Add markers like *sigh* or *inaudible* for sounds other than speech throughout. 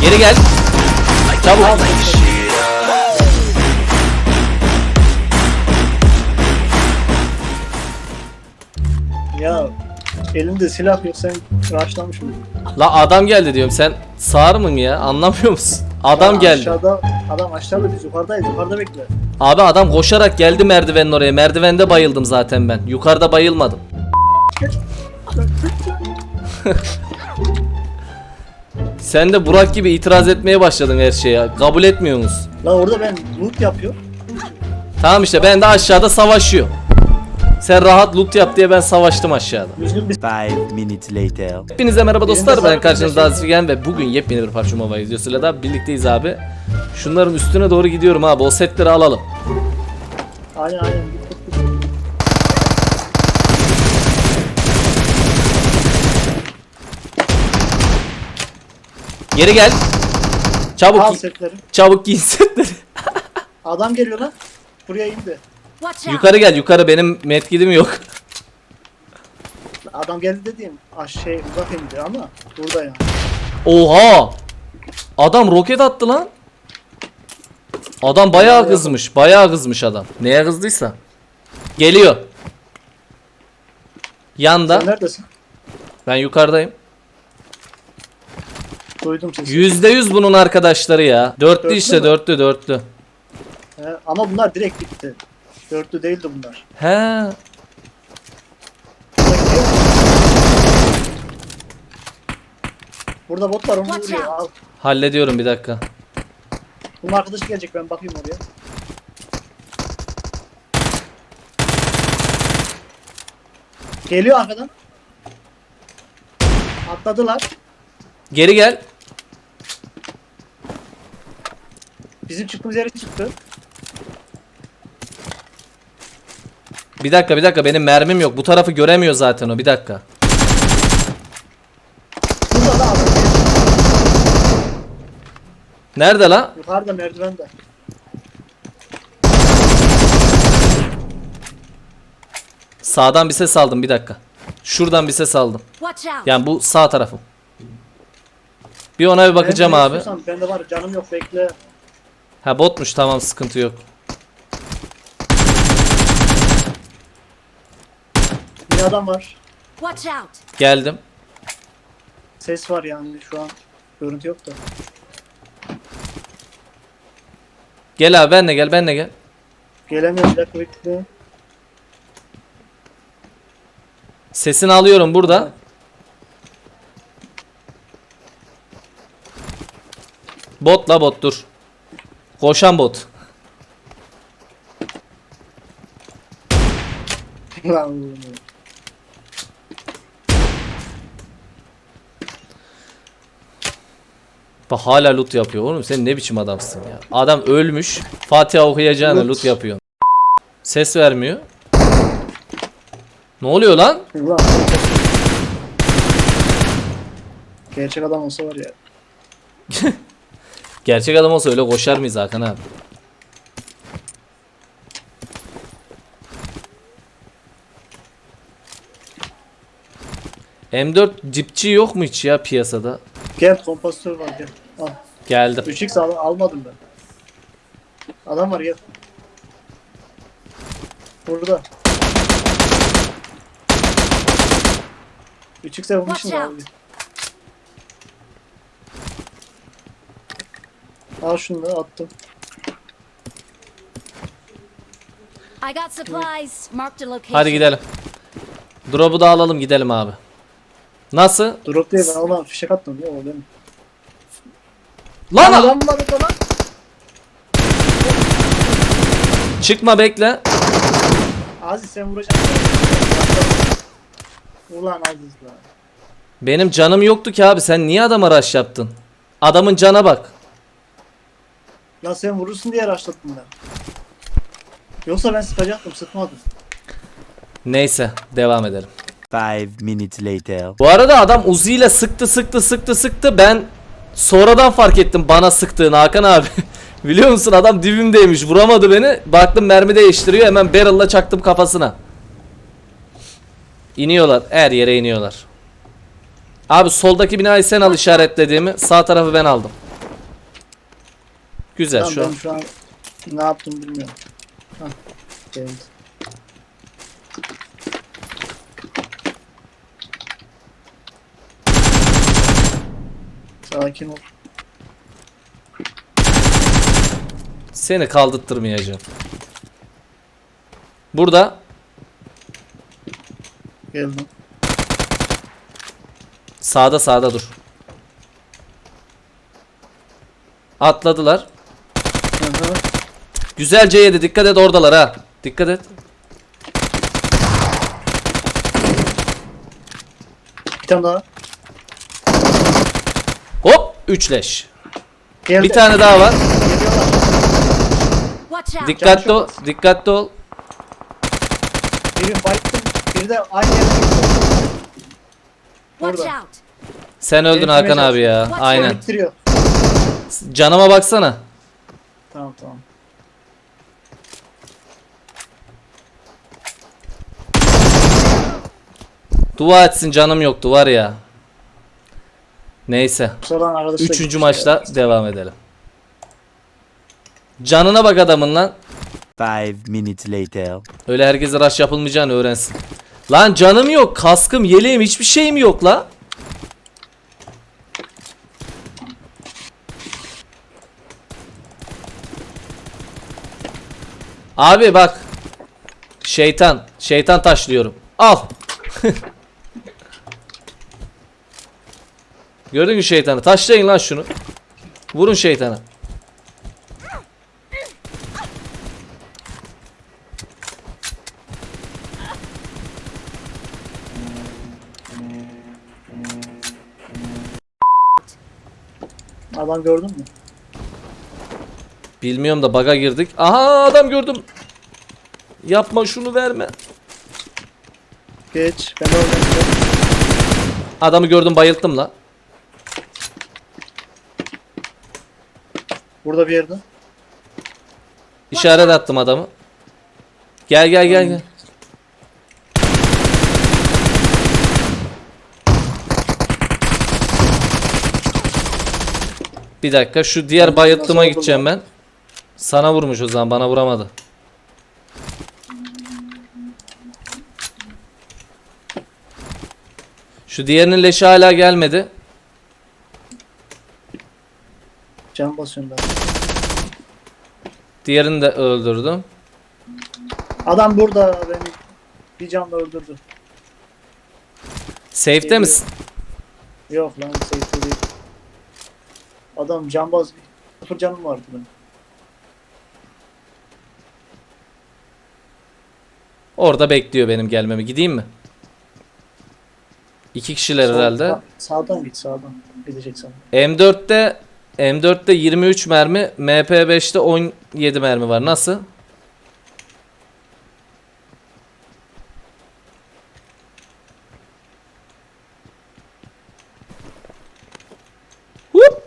Geri gel. Çabuk. Elimde silah yok sen rushlamışsın. La adam geldi diyorum. Sen sağır mısın ya? Anlamıyor musun? Adam Ya geldi. Aşağıda adam aşağıda biz yukarıdayız yukarıda bekle. Abi adam koşarak geldi merdivenin oraya. Merdivende bayıldım zaten ben. Yukarıda bayılmadım. *laughs* Sen de Burak gibi itiraz etmeye başladın her şeye. Kabul etmiyorsunuz. La orada ben loot yapıyor. Tamam işte ben de aşağıda savaşıyor. Sen rahat loot yap diye ben savaştım aşağıda. Five minutes later. Hepinize merhaba dostlar ben karşınızda Aziz Figen ve bugün yepyeni bir Parçum Hava videosuyla da birlikteyiz abi. Şunların üstüne doğru gidiyorum abi o setleri alalım. aynen aynen. Geri gel. Çabuk Al setleri. çabuk giyin *laughs* setleri. Adam geliyor lan. Buraya indi. Yukarı gel yukarı benim medkidim yok. *laughs* Adam geldi dediğim aş şey uzak indi ama burada yani. Oha! Adam roket attı lan. Adam bayağı kızmış. Bayağı kızmış adam. Neye kızdıysa. Geliyor. Yanda. Sen neredesin? Ben yukarıdayım. Duydum sesi. Yüzde yüz bunun arkadaşları ya. Dörtlü Dörtlü işte mü? dörtlü dörtlü. He, ama bunlar direkt gitti. Dörtlü değildi bunlar. He. Burada bot var onu Watch vuruyor. Al. Hallediyorum bir dakika. Bunun arkadaşı gelecek ben bakayım oraya. Geliyor arkadan. Atladılar. Geri gel. Bizim çıktığımız yere çıktı. Bir dakika bir dakika benim mermim yok. Bu tarafı göremiyor zaten o. Bir dakika. Burada da adam. Nerede la? Yukarıda merdivende. Sağdan bir ses aldım bir dakika. Şuradan bir ses aldım. Yani bu sağ tarafım. Bir ona bir bakacağım Ben de abi. istiyorsan Bende var canım yok bekle. Ha botmuş tamam sıkıntı yok. Bir adam var. Watch out! Geldim. Ses var yani şu an. Görüntü yok da. Gel abi benle gel benle gel. Gelemiyor bir dakika bekle. Sesini alıyorum burada. Bot la bot dur. Koşan bot. Lan oğlum. Bak hala loot yapıyor oğlum sen ne biçim adamsın ya. Adam ölmüş. Fatiha okuyacağına Loot. loot yapıyor. Ses vermiyor. Ne oluyor lan? Ulan. Gerçek adam olsa var ya. *laughs* Gerçek adam olsa öyle koşar mıyız Hakan abi? M4 cipçi yok mu hiç ya piyasada? Gel kompostör var gel. Al. Geldim. 3x al almadım ben. Adam var gel. Burada. 3x'e vurmuşsun Watch abi. out. Al şunu da attım. I got supplies. Marked a location. Hadi gidelim. Drop'u da alalım gidelim abi. Nasıl? Drop diye ben ona fişek attım ya o benim. Lan adam var orada lan. çıkma bekle. Aziz sen vuracaksın. Ulan Aziz lan. Benim canım yoktu ki abi sen niye adama rush yaptın? Adamın cana bak. Lan sen vurursun diye rushlattım ben. Yoksa ben sıkacaktım sıkmadım. Neyse devam edelim. Five minutes later. Bu arada adam Uzi ile sıktı sıktı sıktı sıktı ben Sonradan fark ettim bana sıktığını Hakan abi. *laughs* Biliyor musun adam dibimdeymiş vuramadı beni. Baktım mermi değiştiriyor hemen barrel'la çaktım kafasına. İniyorlar her yere iniyorlar. Abi soldaki binayı sen al işaretlediğimi sağ tarafı ben aldım. Güzel Tamam, şu an. ben şu an ne yaptım bilmiyorum. Hah. Geldi. Sakin ol. Seni kaldırtmayacağım. Burada Geldim. sağda sağda dur. Atladılar. Hı. Güzelce yedi. Dikkat et oradalar ha. Dikkat et. Bir tane daha. Üçleş. Geldi. Bir tane daha var. Watch out! Dikkatli ol. Dikkatli ol. Biri bayıttım. Biri de aynı yerde. Watch Burada. out! Sen öldün Seni Hakan abi ya. Watch Aynen. Bittiriyor. Canıma baksana. Tamam tamam. Dua etsin canım yoktu var ya. Neyse. Üçüncü gitmişler. maçta devam edelim. Canına bak adamın lan. Five minutes later. Öyle herkese rush yapılmayacağını öğrensin. Lan canım yok, kaskım, yeleğim hiçbir şeyim yok la. Abi bak. Şeytan, şeytan taşlıyorum. Al. *laughs* Gördün mü şeytanı? Taşlayın lan şunu. Vurun şeytana. Adam gördün mü? Bilmiyorum da baga girdik. Aha adam gördüm. Yapma şunu verme. Geç. Ben de oradan Adamı gördüm bayılttım la. Burada bir yerde. İşaret attım adamı. Gel gel gel gel. Bir dakika şu diğer bayıltıma gideceğim ben. Sana vurmuş o zaman bana vuramadı. Şu diğerinin leşi hala gelmedi. Can basıyorum ben. Diğerini de öldürdüm. Adam burada beni bir canla öldürdü. Safe'te Geliyor. misin? Yok lan safety değil. Adam cambaz. Sıfır canım vardı benim. Orada bekliyor benim gelmemi. Gideyim mi? İki kişiler Sağ- herhalde. sağ- sağdan git sağdan. Gideceksen. M4'te M4'te 23 mermi, MP5'te 17 mermi var. Nasıl? Hup!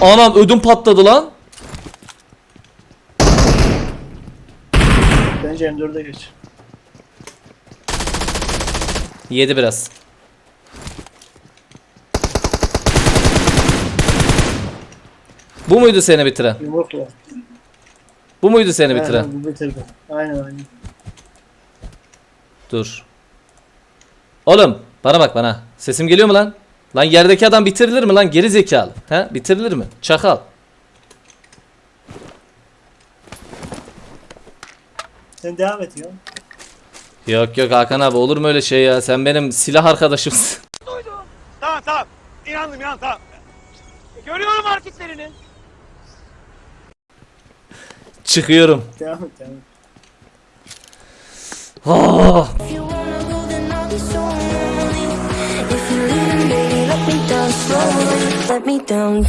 Anam ödüm patladı lan. Bence M4'e geç. Yedi biraz. Bu muydu seni bitiren? Yumrukla. Bu muydu seni bitiren? Aynen, bu bitirdi. Aynen aynen. Dur. Oğlum bana bak bana. Sesim geliyor mu lan? Lan yerdeki adam bitirilir mi lan geri zekalı? He? Bitirilir mi? Çakal. Sen devam et ya. Yok yok Hakan abi olur mu öyle şey ya? Sen benim silah arkadaşımsın. Tamam tamam. İnandım inandım tamam. Görüyorum hareketlerini. Çıkıyorum. Devam et devam et. Ah! If you wanna go, then I'll be so lonely. If you leave, baby, let me down slowly. Let me down.